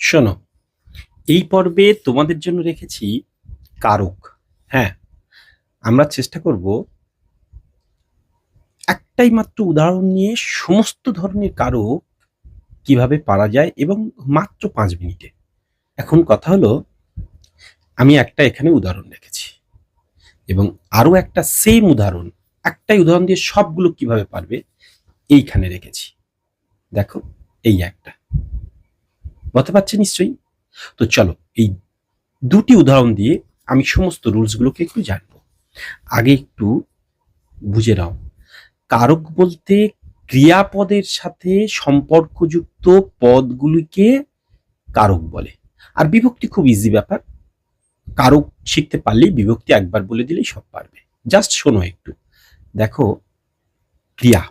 শোনো, এই পর্বে তোমাদের জন্য রেখেছি কারক। হ্যাঁ আমরা চেষ্টা করব একটাই মাত্র উদাহরণ নিয়ে সমস্ত ধরনের কারক কীভাবে পারা যায় এবং মাত্র পাঁচ মিনিটে। এখন কথা হলো, আমি একটা এখানে উদাহরণ রেখেছি এবং আরও একটা সেম উদাহরণ, একটাই উদাহরণ দিয়ে সবগুলো কীভাবে পারবে, এইখানে রেখেছি। দেখো, এই একটা। বলতে পারছে নিশ্চয়ই। তো চলো, এই দুটি উদাহরণ দিয়ে আমি সমস্ত রুলসগুলোকে একটু জানব। আগে একটু বুঝে নাও। কারক বলতে ক্রিয়াপদের সাথে সম্পর্কযুক্ত পদগুলিকে কারক বলে। আর বিভক্তি খুব ইজি ব্যাপার। কারক শিখতে পারলেই বিভক্তি একবার বলে দিলেই সব পারবে। জাস্ট শোনো একটু। দেখো, ক্রিয়া।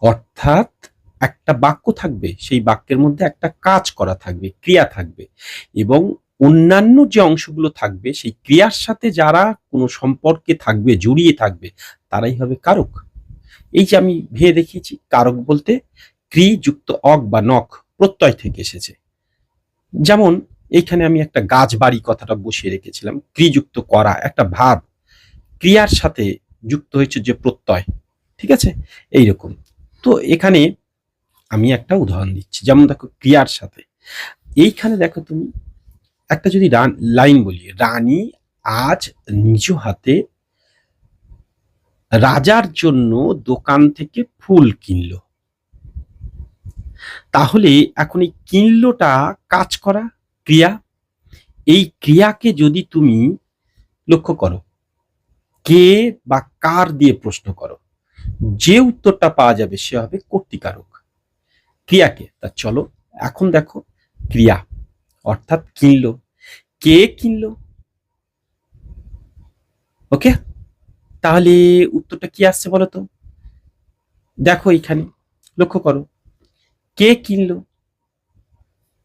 অর্থাৎ একটা বাক্য থাকবে, সেই বাক্যের মধ্যে একটা কাজ করা থাকবে, ক্রিয়া থাকবে এবং অন্যান্য যে অংশগুলো থাকবে, সেই ক্রিয়ার সাথে যারা কোনো সম্পর্কে থাকবে, জড়িয়ে থাকবে, তারাই হবে কারক। এই যে আমি ভেয়ে দেখিয়েছি, কারক বলতে ক্রি যুক্ত অক বা নখ প্রত্যয় থেকে এসেছে। যেমন এইখানে আমি একটা গাছ বাড়ি কথাটা বসিয়ে রেখেছিলাম, ক্রিযুক্ত করা, একটা ভাব। ক্রিয়ার সাথে যুক্ত হয়েছে যে প্রত্যয়, ঠিক আছে? এইরকম। তো এখানে আমি একটা উদাহরণ দিচ্ছি। যেমন দেখো, ক্রিয়ার সাথে। এইখানে দেখো তুমি একটা যদি লাইন বলি, রানী আজ নিজ হাতে রাজার জন্য দোকান থেকে ফুল কিনলো। তাহলে এখন এই কিনলোটা কাজ করা ক্রিয়া। এই ক্রিয়াকে যদি তুমি লক্ষ্য করো, কে বা কার দিয়ে প্রশ্ন করো, যে উত্তরটা পাওয়া যাবে সে হবে কর্তিকারক। ক্রিয়াকে। তা চলো, এখন দেখো ক্রিয়া, অর্থাৎ কিনলো। কে কিনলো? ওকে, তাহলে উত্তরটা কি আসছে বলো তো? দেখো এইখানে লক্ষ্য করো, কে কিনলো?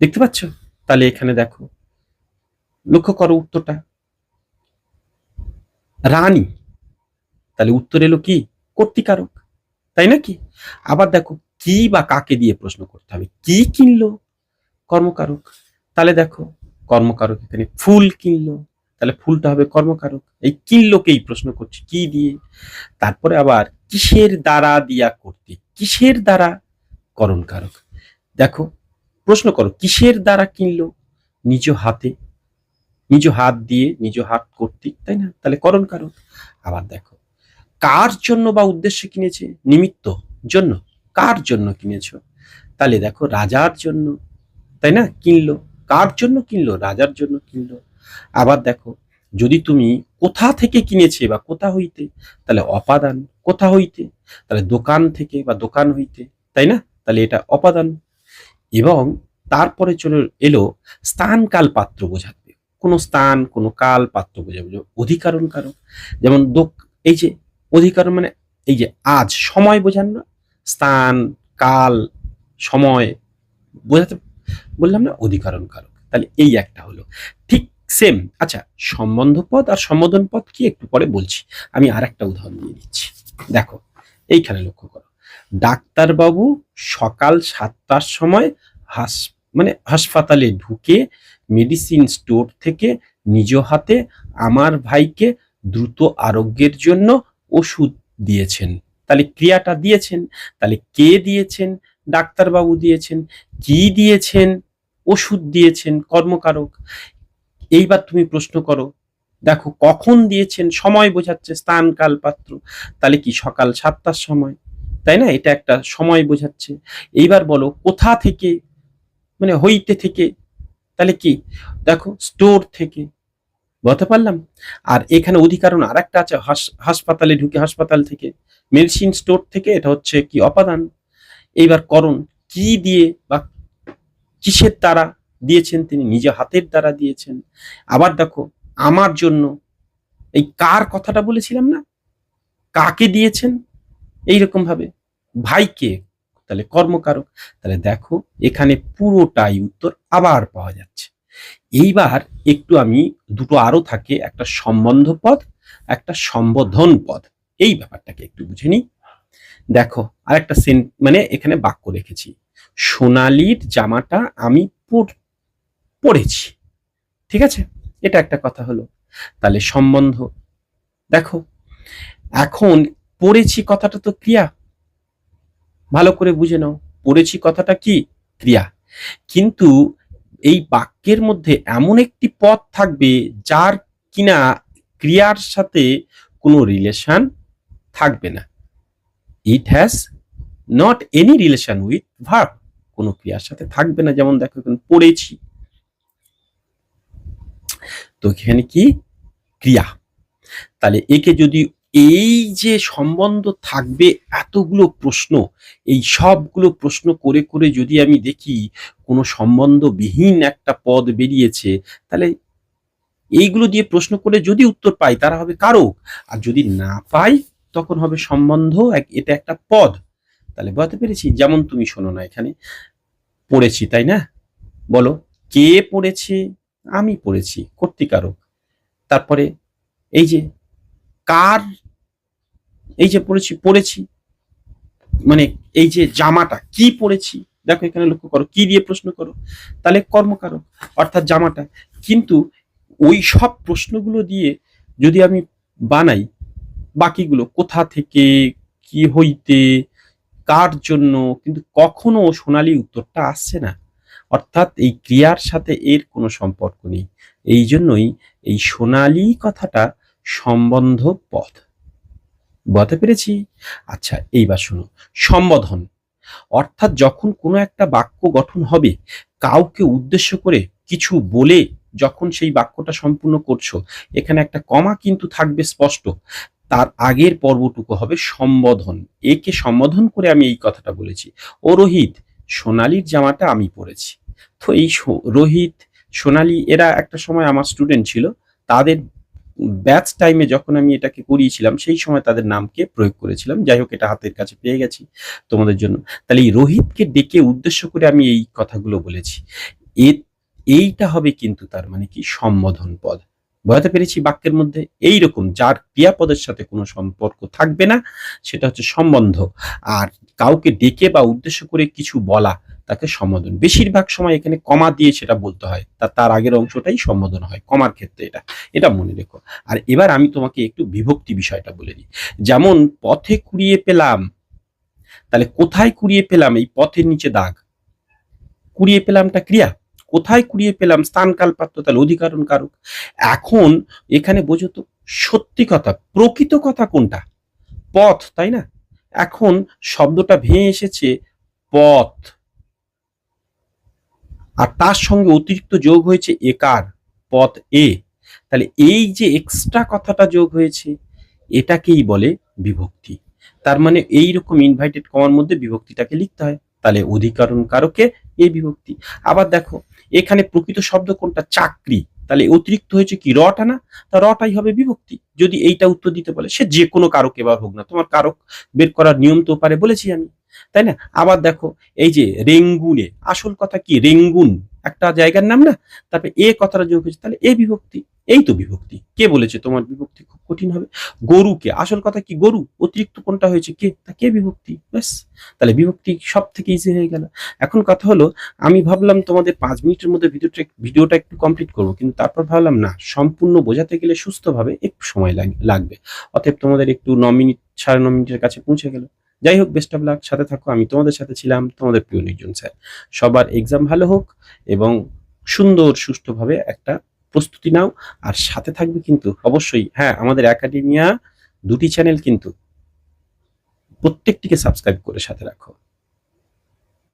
দেখতে পাচ্ছ? তাহলে এখানে দেখো, লক্ষ্য করো উত্তরটা। রানী, তাহলে উত্তর এলো কি? কর্তিকারক, তাই নাকি? আবার দেখো কি বা কাকে দিয়ে প্রশ্ন করতে হবে? কি কিনলো কর্মকারক? তাহলে দেখো, কর্মকারক এখানে ফুল কিনলো। তাহলে ফুলটা হবে কর্মকারক। এই কিনলোকেই প্রশ্ন করছি, কি দিয়ে? তারপরে আবার কিসের দ্বারা দিয়া করতে? কিসের দ্বারা? করণকারক। দেখো, প্রশ্ন করো, কিসের দ্বারা কিনলো? নিজ হাতে। নিজ হাত দিয়ে, নিজ হাত করতে তাই না? তাহলে করণকারক। আবার দেখো, কার জন্য বা উদ্দেশ্যে কিনেছে? নিমিত্ত জন্য। কার জন্য কিনেছো? তাহলে দেখো, রাজার জন্য, তাই না? কিনলো। কার জন্য কিনলো? রাজার জন্য কিনলো। আবার দেখো, যদি তুমি কোথা থেকে কিনেছে বা কোথা হইতে, তাহলে অপাদান কোথা হইতে? তাহলে দোকান থেকে বা দোকান হইতে, তাই না? তাহলে এটা অপাদান। এবং তারপরে চলে এলো স্থান কাল পাত্র বোঝাবে কোন স্থান, কোন কাল পাত্র বোঝাবে অধিকারণ কারক। যেমন দোক- এই যে, অধিকারণ মানে এই যে আজ, সময় বোঝান না স্থান, কাল, সময় বোঝাতে বললাম না অধিকারণ কারক তাহলে এই একটা হলো। ঠিক সেম আচ্ছা সম্বন্ধ পদ আর সম্বোধন পদ কি একটু পরে বলছি। আমি আর একটা উদাহরণ দিয়ে দিচ্ছি। দেখো, এইখানে লক্ষ্য করো। ডাক্তারবাবু সকাল সাতটার সময় হাস মানে হাসপাতালে ঢুকে মেডিসিন স্টোর থেকে নিজ হাতে আমার ভাইকে দ্রুত আরোগ্যের জন্য ওষুধ দিয়েছেন। তাহলে ক্রিয়াটা দিয়েছেন, তাহলে কে দিয়েছেন, ডাক্তারবাবু দিয়েছেন, কি দিয়েছেন, ওষুধ দিয়েছেন, কর্মকারক? এইবার তুমি প্রশ্ন করো, দেখো কখন দিয়েছেন, সময় বোঝাচ্ছে স্থান কাল পাত্র, তাহলে কি সকাল সাতটার সময়? তাই না? এটা একটা সময় বোঝাচ্ছে। এইবার বলো কোথা থেকে মানে হইতে থেকে, তাহলে কি? দেখো স্টোর থেকে বলতে পারলাম। আর এখানে অধিকারণ আর একটা আছে, হাস- হাসপাতালে ঢুকে, হাসপাতাল থেকে, মেডিসিন স্টোর থেকে, এটা হচ্ছে কি অপাদান। এইবার করণ কি দিয়ে বা কিসের দ্বারা দিয়েছেন তিনি? নিজে হাতের দ্বারা দিয়েছেন। আবার দেখো, আমার জন্য, এই কার কথাটা বলেছিলাম না? কাকে দিয়েছেন? এইরকম ভাবে ভাইকে, তাহলে কর্মকারক। তাহলে দেখো, এখানে পুরোটাই উত্তর আবার পাওয়া যাচ্ছে। এইবার একটু আমি দুটো আরও থাকে, একটা সম্বন্ধ পদ, একটা সম্বোধন পদ। এই ব্যাপারটাকে একটু বুঝে নিই। দেখো আর একটা সেন মানে এখানে বাক্য রেখেছি। সোনালির জামাটা আমি পড়- পড়েছি ঠিক আছে? এটা একটা কথা হলো। তাহলে সম্বন্ধ। দেখো, এখন পড়েছি কথাটা তো ক্রিয়া। ভালো করে বুঝে নাও। পড়েছি কথাটা কি? ক্রিয়া। কিন্তু এই বাক্যের মধ্যে এমন একটি পদ থাকবে যার কিনা ক্রিয়ার সাথে কোনো রিলেশন থাকবে না। It has not any relation with verb কোনো ক্রিয়ার সাথে থাকবে না, যেমন দেখো এখানে পড়েছি। তো এখানে কি? ক্রিয়া। তাহলে একে যদি এই যে সম্বন্ধ থাকবে এতগুলো প্রশ্ন, এই সবগুলো প্রশ্ন করে করে যদি আমি দেখি কোনো সম্বন্ধবিহীন একটা পদ বেরিয়েছে, তাহলে এইগুলো দিয়ে প্রশ্ন করে যদি উত্তর পাই তারা হবে কারক। আর যদি না পাই, তখন হবে সম্বন্ধ এটা একটা পদ। তাহলে বলতে পেরেছি? যেমন তুমি শোনো না এখানে। পড়েছি, তাই না? বলো, কে পড়েছে? আমি পড়েছি, কর্তিকারক। তারপরে এই যে কার এই যে পড়েছি পড়েছি মানে এই যে জামাটা কি পড়েছি? দেখো এখানে লক্ষ্য করো, কি দিয়ে প্রশ্ন করো? তাহলে কর্মকারক অর্থাৎ জামাটা। কিন্তু ওই সব প্রশ্নগুলো দিয়ে যদি আমি বানাই, বাকিগুলো কোথা থেকে, কি হইতে, কার জন্য, কিন্তু কখনো সোনালি উত্তরটা আসছে না। অর্থাৎ এই ক্রিয়ার সাথে এর কোনো সম্পর্ক নেই। এই জন্যই এই সোনালি কথাটা সম্বন্ধ পথ। বলতে পেরেছি? আচ্ছা এইবার শোনো সম্বোধন। অর্থাৎ যখন কোনো একটা বাক্য গঠন হবে, কাউকে উদ্দেশ্য করে কিছু বলে যখন সেই বাক্যটা সম্পূর্ণ করছ, এখানে একটা কমা কিন্তু থাকবে স্পষ্ট। তার আগের পর্বটুকু হবে সম্বোধন। একে সম্বোধন করে আমি এই কথাটা বলেছি। ও রোহিত, সোনালির জামাটা আমি পরেছি। তো এই রোহিত, সোনালি, এরা একটা সময় আমার স্টুডেন্ট ছিল। তাদের ব্যাচ টাইমে যখন আমি এটাকে করিয়েছিলাম, সেই সময় তাদের নামকে প্রয়োগ করেছিলাম। যাই হোক, এটা হাতের কাছে পেয়ে গেছি তোমাদের জন্য। তাহলে এই রোহিতকে ডেকে উদ্দেশ্য করে আমি এই কথাগুলো বলেছি। এ, এইটা হবে কিন্তু তার মানে কি? সম্বোধন পদ। বোঝাতে পেরেছি বাক্যের মধ্যে? এই রকম যার ক্রিয়াপদের সাথে কোনো সম্পর্ক থাকবে না, সেটা হচ্ছে সম্বন্ধ। আর কাউকে ডেকে বা উদ্দেশ্য করে কিছু বলা তাকে সম্বোধন। বেশিরভাগ সময় এখানে কমা দিয়ে সেটা বলতে হয়। তা তার আগের অংশটাই সম্বোধন হয়, কমার ক্ষেত্রে এটা। এটা মনে রেখো। আর এবার আমি তোমাকে একটু বিভক্তি বিষয়টা বলে দিই। যেমন পথে কুড়িয়ে পেলাম, তাহলে কোথায় কুড়িয়ে পেলাম? এই পথের নিচে দাগ। কুড়িয়ে পেলামটা ক্রিয়া। কোথায় কুড়িয়ে পেলাম? স্থান পাত্র, তাহলে অধিকারণ কারক এখন এখানে বোঝো তো, সত্যি কথা, প্রকৃত কথা কোনটা? পথ, তাই না? এখন শব্দটা ভেঙে এসেছে, পথ। আর তার সঙ্গে অতিরিক্ত যোগ হয়েছে একার পথ এ। তাহলে এই যে এক্সট্রা কথাটা যোগ হয়েছে, এটাকেই বলে বিভক্তি। তার মানে এই রকম ইনভাইটেড কমার মধ্যে বিভক্তিটাকে লিখতে হয়। তাহলে অধিকরণ কারকে? এই বিভক্তি। আবার দেখো, এখানে প্রকৃত শব্দ কোনটা? চাকরি। তাহলে অতিরিক্ত হয়েছে কি? রটা না? তা রটাই হবে বিভক্তি। যদি এইটা উত্তর দিতে বলে, সে যে কোনো কারক এবার হোক না, তোমার কারক বের করার নিয়ম তো পারে বলেছি আমি। তাই না? আবার দেখো, এই যে রেঙ্গুনে, আসল কথা কি? রেঙ্গুন, একটা জায়গার নাম না? তারপরে এ কথাটা যোগ হয়েছে, তাহলে এ বিভক্তি, এই তো বিভক্তি। কে বলেছে তোমার বিভক্তি? খুব কঠিন হবে। গরুকে, আসল কথা কি? গরু, অতিরিক্ত কোনটা হয়েছে? কে? তা কে বিভক্তি? ব্যাস। তাহলে বিভক্তি সব থেকে ইজি হয়ে গেল। এখন কথা হলো, আমি ভাবলাম তোমাদের পাঁচ মিনিটের মধ্যে ভিডিওটা ভিডিওটা একটু কমপ্লিট করব, কিন্তু তারপর ভাবলাম, না, সম্পূর্ণ বোঝাতে গেলে সুস্থভাবে একটু সময় লাগবে। অতএব তোমাদের একটু ন মিনিট, সাড়ে ন মিনিটের কাছে পৌঁছে গেল। যাই হোক বেস্ট অফ লাক সাথে থাকো, আমি তোমাদের সাথে ছিলাম, তোমাদের প্রিয় নির্জন স্যার সবার এক্সাম ভালো হোক এবং সুন্দর, সুষ্ঠুভাবে একটা প্রস্তুতি নাও। আর সাথে থাকবে কিন্তু অবশ্যই হ্যাঁ আমাদের একাডেমিয়া দুটি চ্যানেল কিন্তু প্রত্যেকটিকে সাবস্ক্রাইব করে সাথে রাখো।